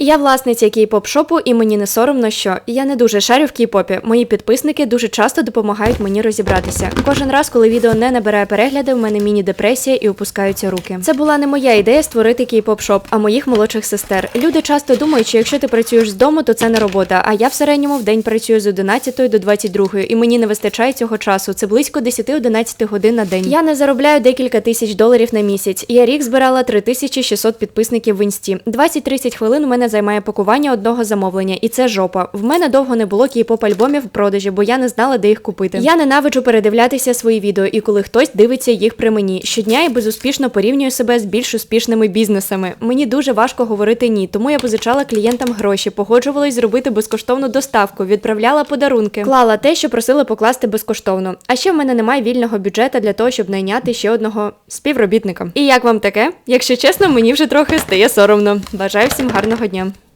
Я власниця кей-поп шопу, і мені не соромно, що я не дуже шарю в кей-попі. Мої підписники дуже часто допомагають мені розібратися. Кожен раз, коли відео не набирає перегляди, в мене міні-депресія і опускаються руки. Це була не моя ідея створити кей-поп шоп, а моїх молодших сестер. Люди часто думають, що якщо ти працюєш з дому, то це не робота. А я в середньому в день працюю з 11 до 22, і мені не вистачає цього часу. Це близько 10-11 годин на день. Я не заробляю декілька тисяч доларів на місяць. Я рік збирала 3600 підписників в інсті. 20-30 хвилин у мене займає пакування одного замовлення, і це жопа. В мене довго не було кей-поп альбомів в продажі, бо я не знала, де їх купити. Я ненавиджу передивлятися свої відео, і коли хтось дивиться їх при мені. Щодня я безуспішно порівнюю себе з більш успішними бізнесами. Мені дуже важко говорити ні, тому я позичала клієнтам гроші, погоджувалась зробити безкоштовну доставку, відправляла подарунки, клала те, що просили покласти безкоштовно. А ще в мене немає вільного бюджету для того, щоб найняти ще одного співробітника. І як вам таке? Якщо чесно, мені вже трохи стає соромно. Бажаю всім гарного дня жовтня.